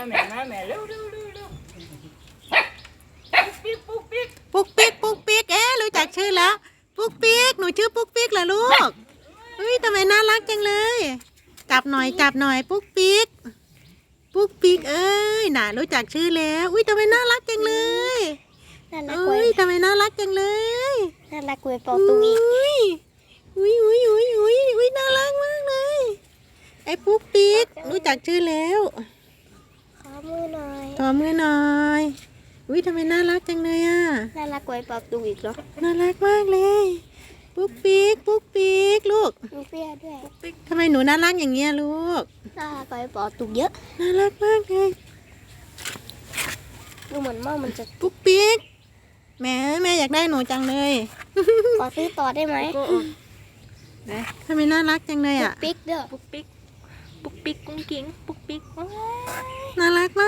มาแม่มาแม่เร็วเร็วเร็วเร็วปิ๊กปุ๊กปิ๊กปุ๊กปิ๊กปุ๊กปิ๊กเอ๊ะรู้จักชื่อแล้วปุ๊กปิ๊กหนูชื่อปุ๊กปิ๊กเหรอลูกเฮ้ยทำไมน่ารักจังเลย จับหน่อยจับหน่อยปุ๊กปิ๊กปุ๊กปิ๊กเอ้ยน่ารู้จักชื่อแล้วอุ้ยทำไมน่ารักจังเลยน่ารักกว่าเอ้ยทำไมน่ารักจังเลยน่ารักกว่าปอตุงอีกอุ้ยอุ้ยอุ้ยอุ้ยอุ้ยอุ้ยน่ารักมากเลย ไอ้ปุ๊กปิ๊กรู้จักชื่อแล้วขอมือ หน่อยขอมือหน่อยอุ้ยทำไมน่ารักจังเลยอะ น่ารักกว่าปอตุงอีกเหรอน่ารักมากเลย ปุ๊กปิ๊กปุ๊กปิ๊กลูกมีเปรี้ยวด้วยทำไมหนูน่ารักอย่างเงี้ยลูก น่ารักกว่าปอตุงเยอะ น่ารักมากเลย ดูเหมือนว่ามันจะปุ๊กปิ๊กแม่แม่อยากได้หนูจังเลยขอซื้อต่อได้ไหมก็ทำไมน่ารักจังเลยปุ๊อะกปิ๊กเด้อ ปุ๊กปิ๊ก ปุ๊กปิ๊กกุ้งกิ้ง ปุ๊กปิ๊กว้าว